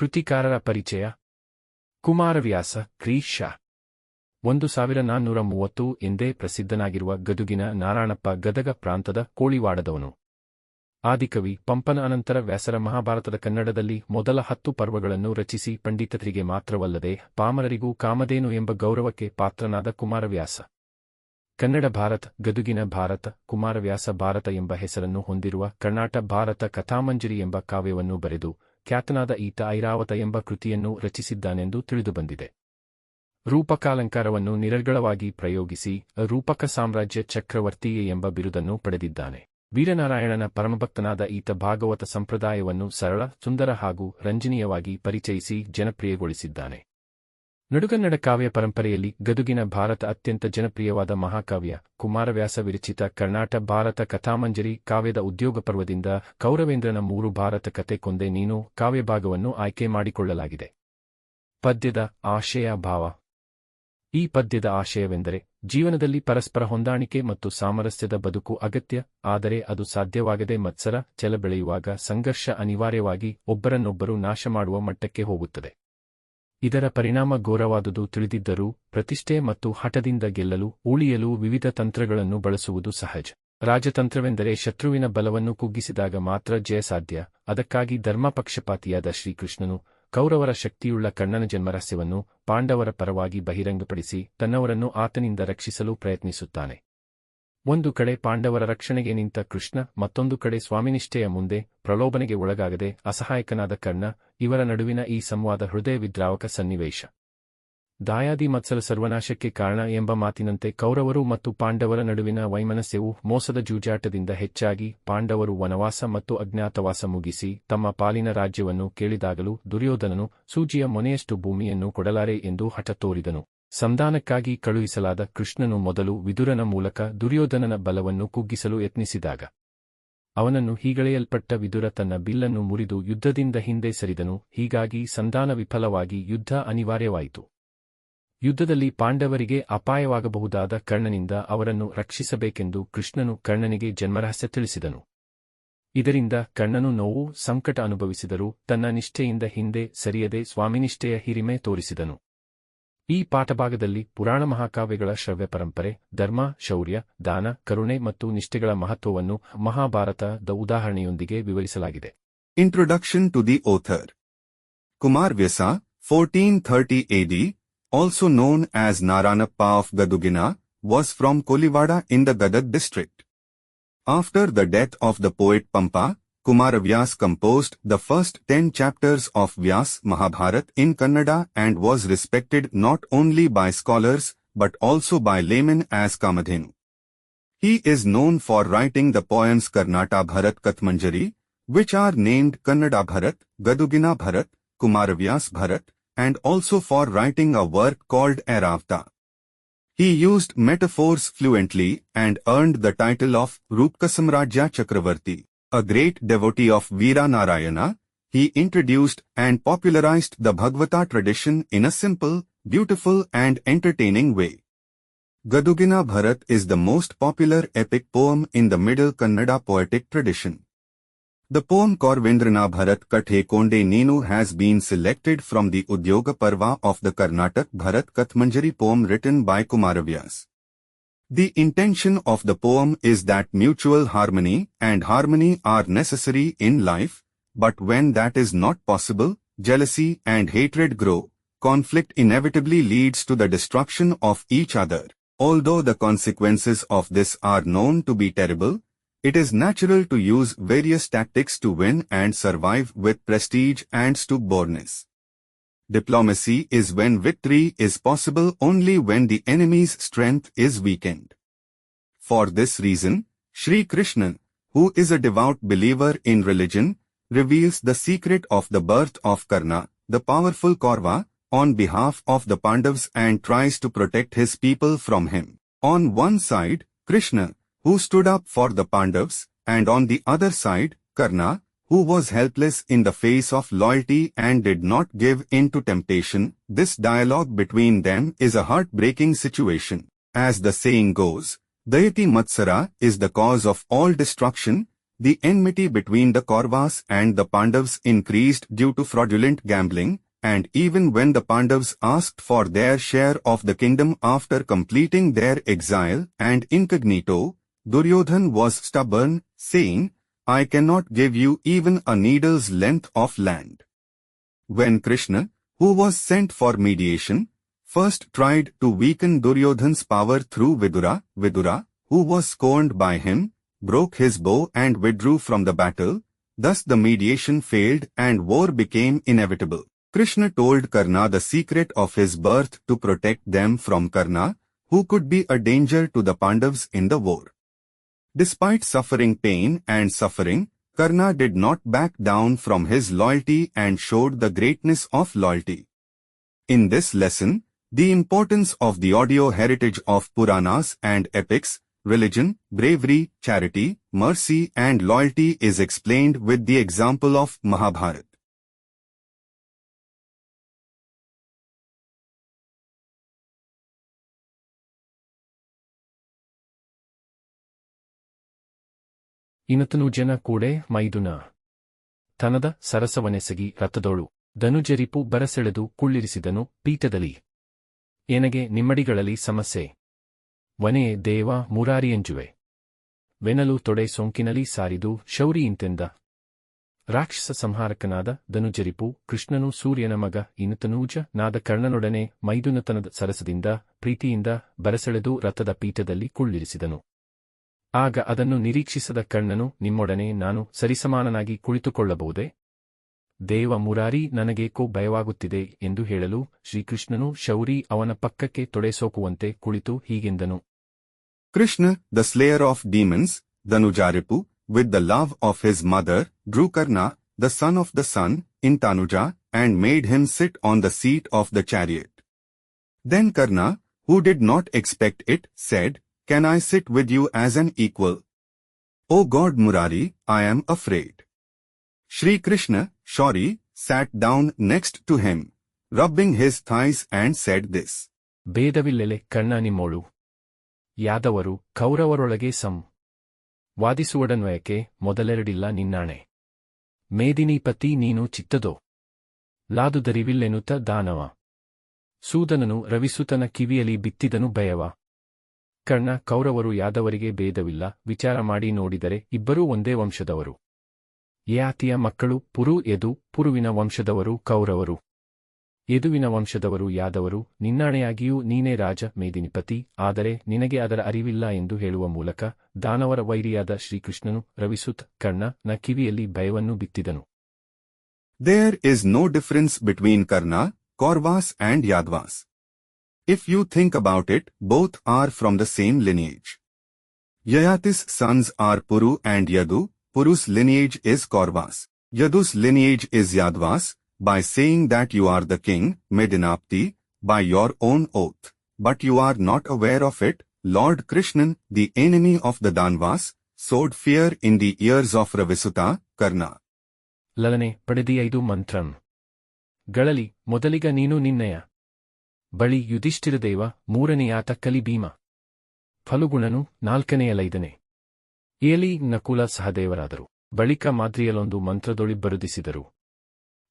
ಕೃತಿಕಾರರ ಪರಿಚಯ. ಕುಮಾರವ್ಯಾಸ, ಕ್ರೀಶ. ಒಂದು ಸಾವಿರ ನಾನ್ನೂರ ಮೂವತ್ತು ಎಂದೇ ಪ್ರಸಿದ್ಧನಾಗಿರುವ ಗದುಗಿನ ನಾರಾಯಣಪ್ಪ ಗದಗ ಪ್ರಾಂತದ ಕೋಳಿವಾಡದವನು. ಆದಿಕವಿ ಪಂಪನ ಅನಂತರ ವ್ಯಾಸರ ಮಹಾಭಾರತದ ಕನ್ನಡದಲ್ಲಿ ಮೊದಲ ಹತ್ತು ಪರ್ವಗಳನ್ನು ರಚಿಸಿ ಪಂಡಿತರಿಗೆ ಮಾತ್ರವಲ್ಲದೆ ಪಾಮರರಿಗೂ ಕಾಮಧೇನು ಎಂಬ ಗೌರವಕ್ಕೆ ಪಾತ್ರನಾದ ಕುಮಾರವ್ಯಾಸ. ಕನ್ನಡ ಭಾರತ, ಗದುಗಿನ ಭಾರತ, ಕುಮಾರವ್ಯಾಸ ಭಾರತ ಎಂಬ ಹೆಸರನ್ನು ಹೊಂದಿರುವ ಕರ್ನಾಟ ಭಾರತ ಕಥಾಮಂಜರಿ ಎಂಬ ಕಾವ್ಯವನ್ನು ಬರೆದು ಖ್ಯಾತನಾದ ಈತ ಐರಾವತ ಎಂಬ ಕೃತಿಯನ್ನು ರಚಿಸಿದ್ದಾನೆಂದು ತಿಳಿದುಬಂದಿದೆ. ರೂಪಕಾಲಂಕಾರವನ್ನು ನಿರರ್ಗಳವಾಗಿ ಪ್ರಯೋಗಿಸಿ ರೂಪಕ ಸಾಮ್ರಾಜ್ಯ ಚಕ್ರವರ್ತಿಯೇ ಎಂಬ ಬಿರುದನ್ನು ಪಡೆದಿದ್ದಾನೆ. ವೀರನಾರಾಯಣನ ಪರಮಭಕ್ತನಾದ ಈತ ಭಾಗವತ ಸಂಪ್ರದಾಯವನ್ನು ಸರಳ, ಸುಂದರ ಹಾಗೂ ರಂಜನೀಯವಾಗಿ ಪರಿಚಯಿಸಿ ಜನಪ್ರಿಯಗೊಳಿಸಿದ್ದಾನೆ. ನಡುಗನ್ನಡ ಕಾವ್ಯ ಪರಂಪರೆಯಲ್ಲಿ ಗದುಗಿನ ಭಾರತ ಅತ್ಯಂತ ಜನಪ್ರಿಯವಾದ ಮಹಾಕಾವ್ಯ, ಕುಮಾರವ್ಯಾಸ ವಿರಚಿತ ಕರ್ನಾಟ ಭಾರತ ಕಥಾಮಂಜರಿ ಕಾವ್ಯದ ಉದ್ಯೋಗ ಪರ್ವದಿಂದ ಕೌರವೇಂದ್ರನ ಮೂರು ಭಾರತ ಕತೆ ಕೊಂದೆ ನೀನು ಕಾವ್ಯಭಾಗವನ್ನು ಆಯ್ಕೆ ಮಾಡಿಕೊಳ್ಳಲಾಗಿದೆ. ಪದ್ಯದ ಆಶಯ ಭಾವ. ಈ ಪದ್ಯದ ಆಶಯವೆಂದರೆ ಜೀವನದಲ್ಲಿ ಪರಸ್ಪರ ಹೊಂದಾಣಿಕೆ ಮತ್ತು ಸಾಮರಸ್ಯದ ಬದುಕು ಅಗತ್ಯ, ಆದರೆ ಅದು ಸಾಧ್ಯವಾಗದೆ ಮತ್ಸರ ಛಲ ಬೆಳೆಯುವಾಗ ಸಂಘರ್ಷ ಅನಿವಾರ್ಯವಾಗಿ ಒಬ್ಬರನ್ನೊಬ್ಬರು ನಾಶ ಮಾಡುವ ಮಟ್ಟಕ್ಕೆ ಹೋಗುತ್ತದೆ. ಇದರ ಪರಿಣಾಮ ಘೋರವಾದುದು ತಿಳಿದಿದ್ದರೂ, ಪ್ರತಿಷ್ಠೆ ಮತ್ತು ಹಠದಿಂದ ಗೆಲ್ಲಲು ಉಳಿಯಲು ವಿವಿಧ ತಂತ್ರಗಳನ್ನು ಬಳಸುವುದು ಸಹಜ. ರಾಜತಂತ್ರವೆಂದರೆ ಶತ್ರುವಿನ ಬಲವನ್ನು ಕುಗ್ಗಿಸಿದಾಗ ಮಾತ್ರ ಜಯ ಸಾಧ್ಯ. ಅದಕ್ಕಾಗಿ ಧರ್ಮಪಕ್ಷಪಾತಿಯಾದ ಶ್ರೀಕೃಷ್ಣನು, ಕೌರವರ ಶಕ್ತಿಯುಳ್ಳ ಕಣ್ಣನ ಜನ್ಮರಹಸ್ಯವನ್ನು ಪಾಂಡವರ ಪರವಾಗಿ ಬಹಿರಂಗಪಡಿಸಿ, ತನ್ನವರನ್ನು ಆತನಿಂದ ರಕ್ಷಿಸಲು ಪ್ರಯತ್ನಿಸುತ್ತಾನೆ. ಒಂದು ಕಡೆ ಪಾಂಡವರ ರಕ್ಷಣೆಗೆ ನಿಂತ ಕೃಷ್ಣ, ಮತ್ತೊಂದು ಕಡೆ ಸ್ವಾಮಿನಿಷ್ಠೆಯ ಮುಂದೆ ಪ್ರಲೋಭನೆಗೆ ಒಳಗಾಗದೆ ಅಸಹಾಯಕನಾದ ಕರ್ಣ, ಇವರ ನಡುವಿನ ಈ ಸಂವಾದ ಹೃದಯ ವಿದ್ರಾವಕ ಸನ್ನಿವೇಶ. ದಾಯಾದಿ ಮತ್ಸಲ ಸರ್ವನಾಶಕ್ಕೆ ಕಾರಣ ಎಂಬ ಮಾತಿನಂತೆ ಕೌರವರು ಮತ್ತು ಪಾಂಡವರ ನಡುವಿನ ವೈಮನಸ್ಯವು ಮೋಸದ ಜೂಜಾಟದಿಂದ ಹೆಚ್ಚಾಗಿ ಪಾಂಡವರು ವನವಾಸ ಮತ್ತು ಅಜ್ಞಾತವಾಸ ಮುಗಿಸಿ ತಮ್ಮ ಪಾಲಿನ ರಾಜ್ಯವನ್ನು ಕೇಳಿದಾಗಲೂ ದುರ್ಯೋಧನನು ಸೂಜಿಯ ಮೊನೆಯಷ್ಟು ಭೂಮಿಯನ್ನು ಕೊಡಲಾರೆ ಎಂದು ಹಠ ತೋರಿದನು. ಸಂಧಾನಕ್ಕಾಗಿ ಕಳುಹಿಸಲಾದ ಕೃಷ್ಣನು ಮೊದಲು ವಿದುರನ ಮೂಲಕ ದುರ್ಯೋಧನನ ಬಲವನ್ನು ಕುಗ್ಗಿಸಲು ಯತ್ನಿಸಿದಾಗ, ಅವನನ್ನು ಹೀಗಳೆಯಲ್ಪಟ್ಟ ವಿದುರ ತನ್ನ ಬಿಲ್ಲನ್ನು ಮುರಿದು ಯುದ್ಧದಿಂದ ಹಿಂದೆ ಸರಿದನು. ಹೀಗಾಗಿ ಸಂಧಾನ ವಿಫಲವಾಗಿ ಯುದ್ಧ ಅನಿವಾರ್ಯವಾಯಿತು. ಯುದ್ಧದಲ್ಲಿ ಪಾಂಡವರಿಗೆ ಅಪಾಯವಾಗಬಹುದಾದ ಕರ್ಣನಿಂದ ಅವರನ್ನು ರಕ್ಷಿಸಬೇಕೆಂದು ಕೃಷ್ಣನು ಕರ್ಣನಿಗೆ ಜನ್ಮರಹಸ್ಯ ತಿಳಿಸಿದನು. ಇದರಿಂದ ಕರ್ಣನು ನೋವು, ಸಂಕಟ ಅನುಭವಿಸಿದರೂ ತನ್ನ ನಿಷ್ಠೆಯಿಂದ ಹಿಂದೆ ಸರಿಯದೆ ಸ್ವಾಮಿನಿಷ್ಠೆಯ ಹಿರಿಮೆ ತೋರಿಸಿದನು. ಈ ಪಾಠಭಾಗದಲ್ಲಿ ಪುರಾಣ ಮಹಾಕಾವ್ಯಗಳ ಶ್ರವ್ಯ ಪರಂಪರೆ, ಧರ್ಮ, ಶೌರ್ಯ, ದಾನ, ಕರುಣೆ ಮತ್ತು ನಿಷ್ಠೆಗಳ ಮಹತ್ವವನ್ನು ಮಹಾಭಾರತದ ಉದಾಹರಣೆಯೊಂದಿಗೆ ವಿವರಿಸಲಾಗಿದೆ. Introduction to the author Kumar Vyasa fourteen thirty AD also known as Narayanappa of ಗದುಗಿನ was from Koliwada in the Gadag district after the death of the poet Pampa Kumaravyas composed the first ten chapters of Vyas Mahabharat in Kannada and was respected not only by scholars but also by laymen as Kamadhenu. He is known for writing the poems Karnata Bharat Kathmanjari, which are named Kannada Bharat, Gadugina Bharat, Kumaravyas Bharat, and also for writing a work called Airavta. He used metaphors fluently and earned the title of Rupkasamrajya Chakravarti. A great devotee of Veera Narayana, he introduced and popularized the Bhagavata tradition in a simple, beautiful and entertaining way. Gadugina Bharat is the most popular epic poem in the Middle Kannada poetic tradition. The poem Korvendrana Bharat Kathe Konde Nenu has been selected from the Udyoga Parva of the Karnataka Bharat Kathmanjari poem written by Kumaravyas. The intention of the poem is that mutual harmony and harmony are necessary in life, but when that is not possible, jealousy and hatred grow. Conflict inevitably leads to the destruction of each other. Although the consequences of this are known to be terrible, it is natural to use various tactics to win and survive with prestige and stubbornness. Diplomacy is when victory is possible only when the enemy's strength is weakened. For this reason, Sri Krishna, who is a devout believer in religion, reveals the secret of the birth of Karna, the powerful Kaurva, on behalf of the Pandavas and tries to protect his people from him. On one side, Krishna, who stood up for the Pandavas, and on the other side, Karna, who was helpless in the face of loyalty and did not give in to temptation, this dialogue between them is a heartbreaking situation. As the saying goes, Dayati Matsara is the cause of all destruction, the enmity between the Kauravas and the Pandavas increased due to fraudulent gambling, and even when the Pandavas asked for their share of the kingdom after completing their exile and incognito, Duryodhan was stubborn, saying, I cannot give you even a needle's length of land. When Krishna, who was sent for mediation, first tried to weaken Duryodhan's power through Vidura, Vidura, who was scorned by him, broke his bow and withdrew from the battle, thus the mediation failed and war became inevitable. Krishna told Karna the secret of his birth to protect them from Karna, who could be a danger to the Pandavas in the war. Despite suffering pain and suffering, Karna did not back down from his loyalty and showed the greatness of loyalty. In this lesson, the importance of the audio heritage of Puranas and epics, religion, bravery, charity, mercy and loyalty is explained with the example of Mahabharata. ಇನತನು ಜನ ಕೂಡೆ ಮೈದುನ. ತನದ ಸರಸವನೆಸಗಿ ರಥದೋಳು. ಧನುಜರಿಪು ಬರಸೆಳೆದು ಕುಳ್ಳಿರಿಸಿದನು ಪೀಠದಲ್ಲಿ. ಎನಗೆ ನಿಮ್ಮಡಿಗಳಲ್ಲಿ ಸಮಸ್ಯೆ. ವನೆಯೇ ದೇವ ಮುರಾರಿಯಂಜುವೆ ವೆನಲು ತೊಡೆ ಸೋಂಕಿನಲಿ ಸಾರಿದು ಶೌರಿಯಿಂತೆಂದ ರಾಕ್ಷಸ ಸಂಹಾರಕನಾದ ಧನುಜರಿಪು ಕೃಷ್ಣನು ಸೂರ್ಯನ ಮಗ ಇನತನೂಜ ನಾದ ಕರ್ಣನೊಡನೆ ಮೈದುನತನದ ಸರಸದಿಂದ ಪ್ರೀತಿಯಿಂದ ಬರಸೆಳೆದು ರಥದ ಪೀಠದಲ್ಲಿ ಕುಳ್ಳಿರಿಸಿದನು. ಆಗ ಅದನ್ನು ನಿರೀಕ್ಷಿಸದ ಕಣ್ಣನು, ನಿಮ್ಮೊಡನೆ ನಾನು ಸರಿಸಮಾನನಾಗಿ ಕುಳಿತುಕೊಳ್ಳಬಹುದೇ? ದೇವ ಮುರಾರಿ, ನನಗೇಕೋ ಭಯವಾಗುತ್ತಿದೆ ಎಂದು ಹೇಳಲು ಶ್ರೀಕೃಷ್ಣನು ಶೌರಿ ಅವನ ಪಕ್ಕಕ್ಕೆ ತೊಡೆಸೋಕುವಂತೆ ಕುಳಿತು ಹೀಗೆಂದನು. Krishna, the slayer of demons ದನುಜಾರಿಪು with the love of his mother ಡ್ರೂಕರ್ನ the son of the son in ತಾನುಜಾ and made him sit on the seat of the chariot. Then Karna, who did not expect it, said Can I sit with you as an equal? O God Murari, I am afraid. Shri Krishna, Shauri, sat down next to him, rubbing his thighs and said this. ಭೇದವಿಲ್ಲೆಲೆ Yadavaru ನಿಮ್ಮೋಳು ಯಾದವರು ಕೌರವರೊಳಗೆ ಸಂ ವಾದಿಸುವಡನ್ವಯಕ್ಕೆ ಮೊದಲೆರಡಿಲ್ಲ ನಿನ್ನಾಣೆ ಮೇದಿನೀಪತಿ ನೀನು ಚಿತ್ತದೋ ಲಾದುದರಿವಿಲ್ಲೆನುತ ದಾನವ ಸೂದನನು ರವಿಸುತನ ಕಿವಿಯಲಿ ಬಿತ್ತಿದನು ಭಯವ ಕರ್ಣ ಕೌರವರು ಯಾದವರಿಗೆ ಭೇದವಿಲ್ಲ, ವಿಚಾರ ಮಾಡಿ ನೋಡಿದರೆ ಇಬ್ಬರೂ ಒಂದೇ ವಂಶದವರು. ಯಾತಿಯ ಮಕ್ಕಳು ಪುರು ಎದು, ಪುರುವಿನ ವಂಶದವರು ಕೌರವರು. ಯದುವಿನ ವಂಶದವರು ಯಾದವರು, ನಿನ್ನಾಣೆಯಾಗಿಯೂ ನೀನೇ ರಾಜ ಮೇದಿನಿಪತಿ, ಆದರೆ ನಿನಗೆ ಅದರ ಅರಿವಿಲ್ಲ ಎಂದು ಹೇಳುವ ಮೂಲಕ ದಾನವರ ವೈರಿಯಾದ ಶ್ರೀಕೃಷ್ಣನು ರವಿಸುತ್ ಕರ್ಣ ನ ಕಿವಿಯಲ್ಲಿ ಭಯವನ್ನು ಬಿತ್ತಿದನು. There is no difference between Karna Kauravas and Yadvas. If you think about it, both are from the same lineage. Yayatis' sons are Puru and Yadu, Puru's lineage is Kauravas. Yadu's lineage is Yadvas, by saying that you are the king, Medinapti, by your own oath. But you are not aware of it, Lord Krishnan, the enemy of the Danvas, sowed fear in the ears of Ravisuta, Karna. ಲಲನೆ ಪಡೆದಿಯೈದು ಮಂತ್ರಂ ಗಳಲಿ ಮೊದಲಿಗ ನೀನು ನಿನ್ನಯ ಬಳಿ ಯುಧಿಷ್ಠಿರದೇವ ಮೂರನೆಯಾತ ಕಲಿ ಭೀಮ. ಫಲುಗುಣನು ನಾಲ್ಕನೆಯಲೈದನೆ ಏಲಿ ನಕುಲ ಸಹದೇವರಾದರು. ಬಳಿಕ ಮಾದ್ರಿಯಲೊಂದು ಮಂತ್ರದೊಳಿ ಬರುದಿಸಿದರು.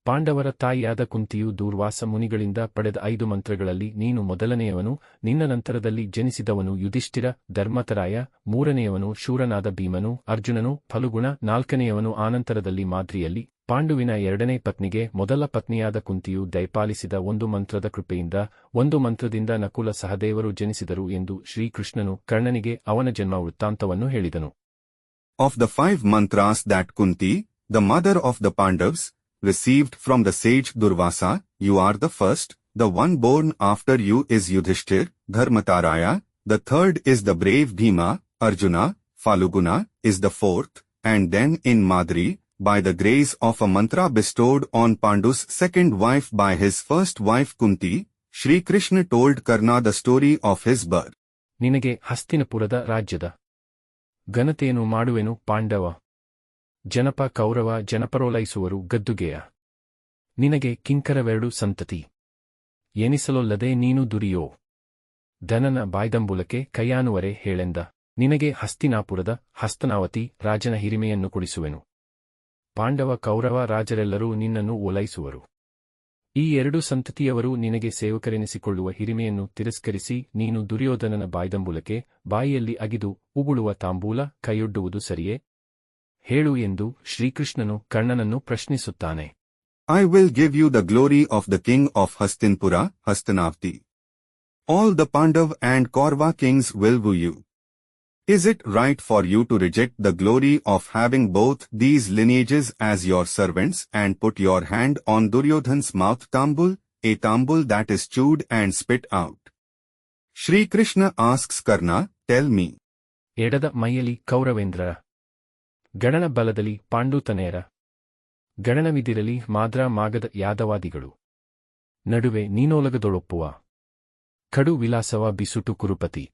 ಪಾಂಡವರ ತಾಯಿಯಾದ ಕುಂತಿಯು ದೂರ್ವಾಸ ಮುನಿಗಳಿಂದ ಪಡೆದ ಐದು ಮಂತ್ರಗಳಲ್ಲಿ ನೀನು ಮೊದಲನೆಯವನು, ನಿನ್ನ ನಂತರದಲ್ಲಿ ಜನಿಸಿದವನು ಯುಧಿಷ್ಠಿರ, ಧರ್ಮತರಾಯ, ಮೂರನೆಯವನು ಶೂರನಾದ ಭೀಮನು, ಅರ್ಜುನನು, ಫಲುಗುಣ ನಾಲ್ಕನೆಯವನು ಆನಂತರದಲ್ಲಿ ಮಾದ್ರಿಯಲ್ಲಿ ಪಾಂಡುವಿನ ಎರಡನೇ ಪತ್ನಿಗೆ ಮೊದಲ ಪತ್ನಿಯಾದ ಕುಂತಿಯು ದಯಪಾಲಿಸಿದ ಒಂದು ಮಂತ್ರದ ಕೃಪೆಯಿಂದ ಒಂದು ಮಂತ್ರದಿಂದ ನಕುಲ ಸಹದೇವರು ಜನಿಸಿದರು ಎಂದು ಶ್ರೀಕೃಷ್ಣನು ಕರ್ಣನಿಗೆ ಅವನ ಜನ್ಮ ವೃತ್ತಾಂತವನ್ನು ಹೇಳಿದನು of the five mantras that Kunti the mother of the Pandavas received from the sage Durvasa, you are the first, the one born after you is Yudhishthir, Dharmataraya, the third is the brave Bhima, Arjuna, Faluguna is the fourth, and then in Madri, by the grace of a mantra bestowed on Pandu's second wife by his first wife Kunti, Shri Krishna told Karna the story of his birth. ನಿನಗೆ ಹಸ್ತಿನಪುರದ ರಾಜ್ಯದ ಘನತೆಯನ್ನು ಮಾಡುವೆನು ಪಾಂಡವ. ಜನಪ ಕೌರವ ಜನಪರೋಲೈಸುವರು ಗದ್ದುಗೆಯ. ನಿನಗೆ ಕಿಂಕರವೆರಡು ಸಂತತಿ. ಎನಿಸಲೊಲ್ಲದೆ ನೀನು ದುರಿಯೋ. ಧನನ ಬಾಯ್ದಂಬುಲಕ್ಕೆ ಕೈಯಾನುವರೆ ಹೇಳೆಂದ. ನಿನಗೆ ಹಸ್ತಿನಾಪುರದ ಹಸ್ತನಾವತಿ ರಾಜನ ಹಿರಿಮೆಯನ್ನು ಕೊಡಿಸುವೆನು. ಪಾಂಡವ ಕೌರವ ರಾಜರೆಲ್ಲರೂ ನಿನ್ನನ್ನು ಓಲೈಸುವರು. ಈ ಎರಡು ಸಂತತಿಯವರು ನಿನಗೆ ಸೇವಕರೆನಿಸಿಕೊಳ್ಳುವ ಹಿರಿಮೆಯನ್ನು ತಿರಸ್ಕರಿಸಿ ನೀನು ದುರ್ಯೋಧನನ ಬಾಯ್ದಂಬುಲಕ್ಕೆ ಬಾಯಿಯಲ್ಲಿ ಅಗಿದು ಉಗುಳುವ ತಾಂಬೂಲ ಕೈಯೊಡ್ಡುವುದು ಸರಿಯೇ? ಹೇಳು ಎಂದು ಶ್ರೀಕೃಷ್ಣನು ಕರ್ಣನನ್ನು ಪ್ರಶ್ನಿಸುತ್ತಾನೆ. I will give you the glory of the king of Hastinapur Hastinapati all the Pandav and Kaurava kings will woo you. Is it right for you to reject the glory of having both these lineages as your servants and put your hand on Duryodhan's mouth tambul, a tambul that is chewed and spit out? Shri Krishna asks Karna, tell me, ಎಡದ ಮೈಯಲಿ ಕೌರವೇಂದ್ರರ ಗಣನ ಬಲದಲ್ಲಿ ಪಾಂಡುತನೆಯರ ಗಣನವಿದಿರಲಿ ಮಾದ್ರ ಮಾಗದ ಯಾದವಾದಿಗಳು ನಡುವೆ ನೀನೋಲಗದೊಳೊಪ್ಪುವ ಕಡು ವಿಲಾಸವ ಬಿಸುಟು ಕುರುಪತಿ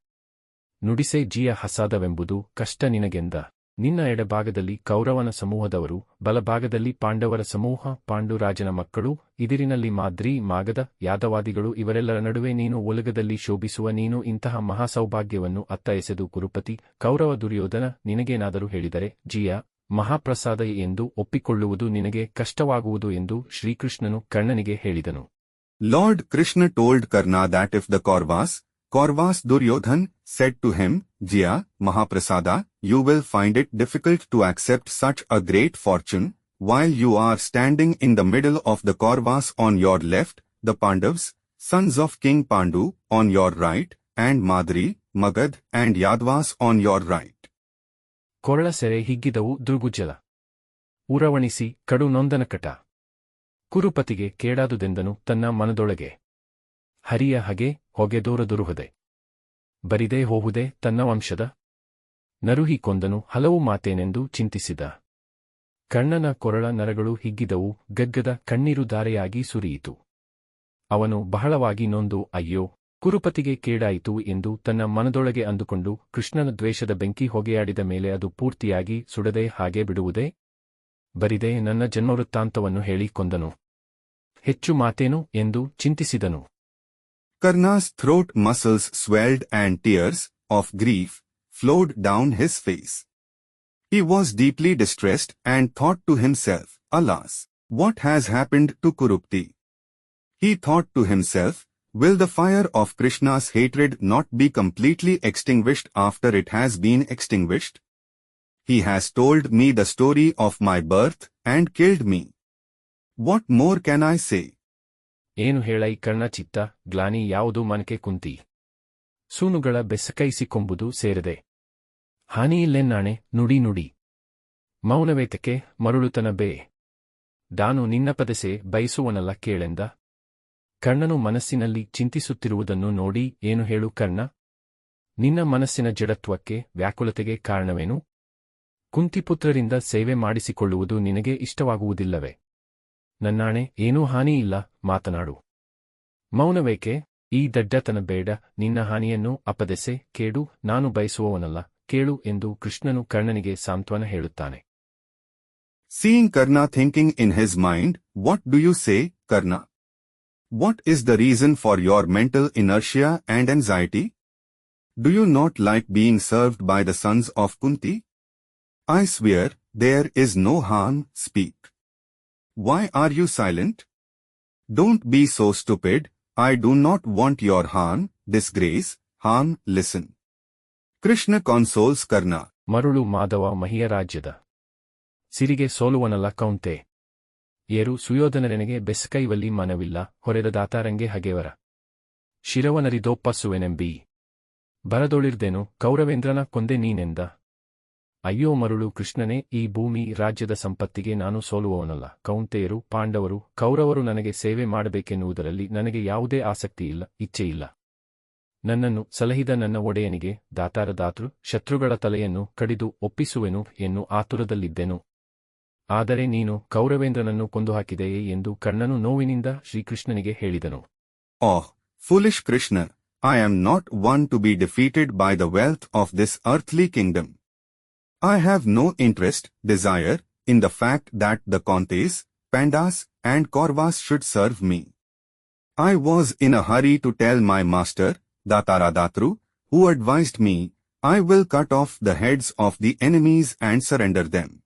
ನುಡಿಸೆ ಜಿಯ ಹಸಾದವೆಂಬುದು ಕಷ್ಟ ನಿನಗೆಂದ. ನಿನ್ನ ಎಡಭಾಗದಲ್ಲಿ ಕೌರವನ ಸಮೂಹದವರು ಬಲಭಾಗದಲ್ಲಿ ಪಾಂಡವರ ಸಮೂಹ ಪಾಂಡುರಾಜನ ಮಕ್ಕಳು ಇದಿರಿನಲ್ಲಿ ಮಾದ್ರಿ ಮಾಗದ ಯಾದವಾದಿಗಳು ಇವರೆಲ್ಲರ ನಡುವೆ ನೀನು ಒಲಗದಲ್ಲಿ ಶೋಭಿಸುವ ನೀನು ಇಂತಹ ಮಹಾಸೌಭಾಗ್ಯವನ್ನು ಅತ್ತ ಎಸೆದು ಕುರುಪತಿ ಕೌರವ ದುರ್ಯೋಧನ ನಿನಗೇನಾದರೂ ಹೇಳಿದರೆ ಜಿಯ ಮಹಾಪ್ರಸಾದ ಎಂದು ಒಪ್ಪಿಕೊಳ್ಳುವುದು ನಿನಗೆ ಕಷ್ಟವಾಗುವುದು ಎಂದು ಶ್ರೀಕೃಷ್ಣನು ಕರ್ಣನಿಗೆ ಹೇಳಿದನು. Lord Krishna told Karna that if the Kauravas, Kauravas Duryodhan, said to him, Jia, Mahaprasada, you will find it difficult to accept such a great fortune, while you are standing in the middle of the Korvas on your left, the Pandavs, sons of King Pandu, on your right, and Madri, Magad, and Yadvas on your right. ಕೊರಳ ಸೆರೆ ಹಿಗ್ಗಿದವು ದುರ್ಗುಜ್ಜಲ ಉರವಣಿಸಿ ಕಡು ನೊಂದನಕಟ ಕುರುಪತಿಗೆ ಕೇಡಾದುದೆಂದನು ತನ್ನ ಮನದೊಳಗೆ ಹರಿಯ ಹಗೆ ಹೊಗೆದೋರದುರುಹದೆ ಬರಿದೇ ಹೋಹುದೆ ತನ್ನ ವಂಶದ. ನರುಹಿ ಕೊಂದನು ಹಲವು ಮಾತೇನೆಂದು ಚಿಂತಿಸಿದ. ಕಣ್ಣನ ಕೊರಳ ನರಗಳು ಹಿಗ್ಗಿದವು ಗಗ್ಗದ ಕಣ್ಣೀರು ಧಾರೆಯಾಗಿ ಸುರಿಯಿತು. ಅವನು ಬಹಳವಾಗಿ ನೊಂದು, ಅಯ್ಯೋ, ಕುರುಪತಿಗೆ ಕೇಡಾಯಿತು ಎಂದು ತನ್ನ ಮನದೊಳಗೆ ಅಂದುಕೊಂಡು ಕೃಷ್ಣನ ದ್ವೇಷದ ಬೆಂಕಿ ಹೊಗೆಯಾಡಿದ ಮೇಲೆ ಅದು ಪೂರ್ತಿಯಾಗಿ ಸುಡದೆ ಹಾಗೆ ಬಿಡುವುದೇ? ಬರಿದೆ ನನ್ನ ಜನ್ಮವೃತ್ತಾಂತವನ್ನು ಹೇಳಿ ಕೊಂದನು. ಹೆಚ್ಚು ಮಾತೇನು? ಎಂದು ಚಿಂತಿಸಿದನು. Karna's throat muscles swelled and tears, of grief, flowed down his face. He was deeply distressed and thought to himself, Alas, what has happened to Kurupti? He thought to himself, Will the fire of Krishna's hatred not be completely extinguished after it has been extinguished? He has told me the story of my birth and killed me. What more can I say? ಏನು ಹೇಳೈ ಕರ್ಣ ಚಿತ್ತ, ಗ್ಲಾನಿ ಯಾವುದು ಮನಕೆ ಕುಂತಿ? ಸೂನುಗಳ ಬೆಸಕೈಸಿಕೊಂಬುದು ಸೇರದೆ. ಹಾನಿಯಿಲ್ಲೆನ್ನಾಣೆ, ನುಡಿ ನುಡಿ. ಮೌನವೇತಕ್ಕೆ ಮರುಳುತನ ಬೇ. ದಾನು ನಿನ್ನ ಪದಸೆ ಬಯಸುವನಲ್ಲ ಕೇಳೆಂದ? ಕರ್ಣನು ಮನಸ್ಸಿನಲ್ಲಿ ಚಿಂತಿಸುತ್ತಿರುವುದನ್ನು ನೋಡಿ ಏನು ಹೇಳು ಕರ್ಣ? ನಿನ್ನ ಮನಸ್ಸಿನ ಜಡತ್ವಕ್ಕೆ ವ್ಯಾಕುಲತೆಗೆ ಕಾರಣವೇನು? ಕುಂತಿಪುತ್ರರಿಂದ ಸೇವೆ ಮಾಡಿಸಿಕೊಳ್ಳುವುದು ನಿನಗೆ ಇಷ್ಟವಾಗುವುದಿಲ್ಲವೇ? ನನ್ನಾಣೆ, ಏನೂ ಹಾನಿಯಿಲ್ಲ, ಮಾತನಾಡು. ಮೌನವೇಕೆ? ಈ ದಡ್ಡತನ ಬೇಡ, ನಿನ್ನ ಹಾನಿಯನ್ನು ಅಪದೆಸೆ, ಕೇಡು, ನಾನು ಬಯಸುವವನಲ್ಲ, ಕೇಳು ಎಂದು ಕೃಷ್ಣನು ಕರ್ಣನಿಗೆ ಸಾಂತ್ವನ ಹೇಳುತ್ತಾನೆ. Seeing Karna thinking in his mind what do you say Karna what is the reason for your mental inertia and anxiety? Do you not like being served by the sons of Kunti I swear there is no harm speak. Why are you silent? Don't be so stupid, I do not want your harm, disgrace, harm, listen. Krishna consoles Karna. ಮರುಳು ಮಾಧವ ಮಹಿಯ ರಾಜ್ಯದ ಸಿರಿಗೆ ಸೋಲುವನಲ್ಲ ಕೌಂತೆ ಏರು ಸುಯೋಧನರೆನೆಗೆ ಬೆಸ್ಕೈವಲ್ಲಿ ಮನವಿಲ್ಲ ಹೊರೆದ ದಾತಾರಂಗೆ ಹಗೆವರ ಶಿರವನರಿದೋಪ್ಪಸುವೆನೆಂಬಿ ಬರದೊಳಿರ್ದೆನು ಕೌರವೇಂದ್ರನ ಕೊಂದೆ ನೀನೆಂದ ಅಯ್ಯೋ ಮರುಳು ಕೃಷ್ಣನೇ, ಈ ಭೂಮಿ ರಾಜ್ಯದ ಸಂಪತ್ತಿಗೆ ನಾನು ಸೋಲುವವನಲ್ಲ. ಕೌಂತೆಯರು, ಪಾಂಡವರು, ಕೌರವರು ನನಗೆ ಸೇವೆ ಮಾಡಬೇಕೆನ್ನುವುದರಲ್ಲಿ ನನಗೆ ಯಾವುದೇ ಆಸಕ್ತಿಯಿಲ್ಲ ಇಚ್ಛೆಯಿಲ್ಲ ನನ್ನನ್ನು ಸಲಹಿದ ನನ್ನ ಒಡೆಯನಿಗೆ, ದಾತಾರದಾತೃ, ಶತ್ರುಗಳ ತಲೆಯನ್ನು ಕಡಿದು ಒಪ್ಪಿಸುವೆನು ಎನ್ನು ಆತುರದಲ್ಲಿದ್ದೆನು. ಆದರೆ ನೀನು ಕೌರವೇಂದ್ರನನ್ನು ಕೊಂದುಹಾಕಿದೆಯೇ ಎಂದು ಕರ್ಣನು ನೋವಿನಿಂದ ಶ್ರೀಕೃಷ್ಣನಿಗೆ ಹೇಳಿದನು. ಆಹ್ foolish Krishna I am not one to be defeated by the wealth of this earthly kingdom. I have no interest, desire, in the fact that the Kontes, Pandas, and Kauravas should serve me. I was in a hurry to tell my master, Dataradatru, who advised me, I will cut off the heads of the enemies and surrender them.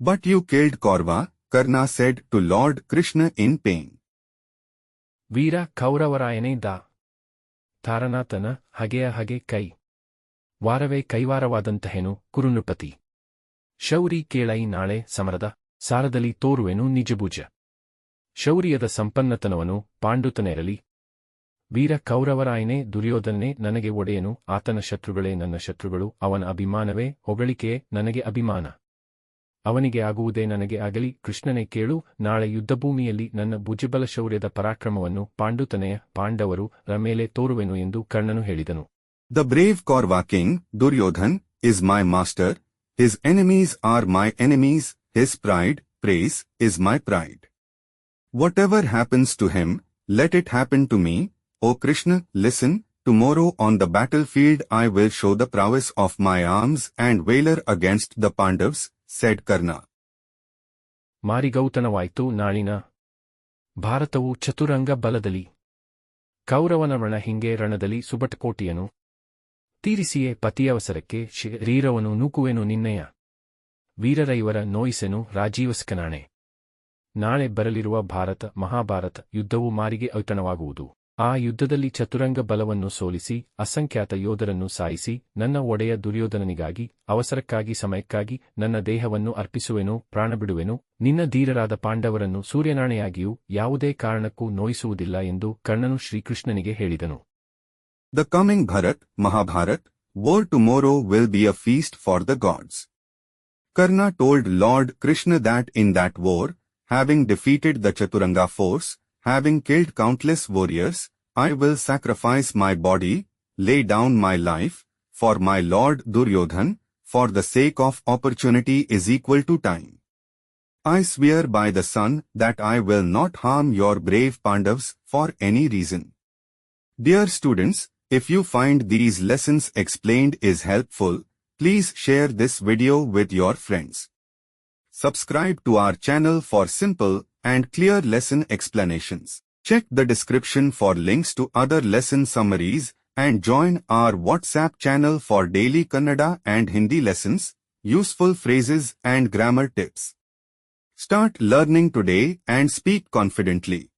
But you killed Kaurva, Karna said to Lord Krishna in pain. ವೀರ ಕೌರವರಾಯನೇ ದಾ ತಾರನಾಥನ ಹಗೆಯ ಹಗೆ ಕೈ ವಾರವೇ ಕೈವಾರವಾದಂತಹೇನು ಕುರುನೃಪತಿ. ಶೌರಿ ಕೇಳೈ ನಾಳೆ ಸಮರದ ಸಾರದಲ್ಲಿ ತೋರುವೆನು ನಿಜಭುಜ. ಶೌರ್ಯದ ಸಂಪನ್ನತನವನು ಪಾಂಡುತನೆರಲಿ. ವೀರ ಕೌರವರಾಯನೇ ದುರ್ಯೋಧನೇ ನನಗೆ ಒಡೆಯನು, ಆತನ ಶತ್ರುಗಳೇ ನನ್ನ ಶತ್ರುಗಳು, ಅವನ ಅಭಿಮಾನವೇ ಹೊಗಳಿಕೆಯೇ ನನಗೆ ಅಭಿಮಾನ. ಅವನಿಗೆ ಆಗುವುದೇ ನನಗೆ ಆಗಲಿ, ಕೃಷ್ಣನೇ ಕೇಳು, ನಾಳೆ ಯುದ್ಧಭೂಮಿಯಲ್ಲಿ ನನ್ನ ಭುಜಬಲ ಶೌರ್ಯದ ಪರಾಕ್ರಮವನ್ನು ಪಾಂಡುತನೆಯ ಪಾಂಡವರು ರ ಮೇಲೆ ತೋರುವೆನು ಎಂದು ಕರ್ಣನು ಹೇಳಿದನು. The brave Kaurva king, Duryodhan, is my master, his enemies are my enemies, his pride, praise, is my pride. Whatever happens to him, let it happen to me, O Krishna, listen, tomorrow on the battlefield I will show the prowess of my arms and valor against the Pandavas, said Karna. ಮಾರಿಗೌತಣವಾಯ್ತು ನಾಳಿನ ಭಾರತವು ಚತುರಂಗ ಬಲದಲ್ಲಿ ಕೌರವನ ರಣ ಹಿಂಗೆ ರಣದಲ್ಲಿ ಸುಬಟಕೋಟಿಯನು ತೀರಿಸಿಯೇ ಪತಿಯವಸರಕ್ಕೆ ಶರೀರವನು ನೂಕುವೆನು ನಿನ್ನೆಯ. ವೀರರೈವರ ನೋಯಿಸೆನು ರಾಜೀವಸ್ಕನಾಣೆ. ನಾಳೆ ಬರಲಿರುವ ಭಾರತ, ಮಹಾಭಾರತ ಯುದ್ಧವು ಮಾರಿಗೆ ಔತಣವಾಗುವುದು. ಆ ಯುದ್ಧದಲ್ಲಿ ಚತುರಂಗ ಬಲವನ್ನು ಸೋಲಿಸಿ, ಅಸಂಖ್ಯಾತ ಯೋಧರನ್ನು ಸಾಯಿಸಿ, ನನ್ನ ಒಡೆಯ ದುರ್ಯೋಧನನಿಗಾಗಿ, ಅವಸರಕ್ಕಾಗಿ, ಸಮಯಕ್ಕಾಗಿ ನನ್ನ ದೇಹವನ್ನು ಅರ್ಪಿಸುವೆನು, ಪ್ರಾಣಬಿಡುವೆನು, ನಿನ್ನ ಧೀರರಾದ ಪಾಂಡವರನ್ನು ಸೂರ್ಯನಾಣೆಯಾಗಿಯೂ ಯಾವುದೇ ಕಾರಣಕ್ಕೂ ನೋಯಿಸುವುದಿಲ್ಲ ಎಂದು ಕರ್ಣನು ಶ್ರೀಕೃಷ್ಣನಿಗೆ ಹೇಳಿದನು. The coming Bharat, Mahabharat, war tomorrow will be a feast for the gods. Karna told Lord Krishna that in that war, having defeated the Chaturanga force, having killed countless warriors, I will sacrifice my body, lay down my life, for my Lord Duryodhan, for the sake of opportunity is equal to time. I swear by the sun that I will not harm your brave Pandavas for any reason. Dear students, if you find these lessons explained is helpful, please share this video with your friends. Subscribe to our channel for simple and clear lesson explanations. Check the description for links to other lesson summaries and join our WhatsApp channel for daily Kannada and Hindi lessons, useful phrases and grammar tips. Start learning today and speak confidently.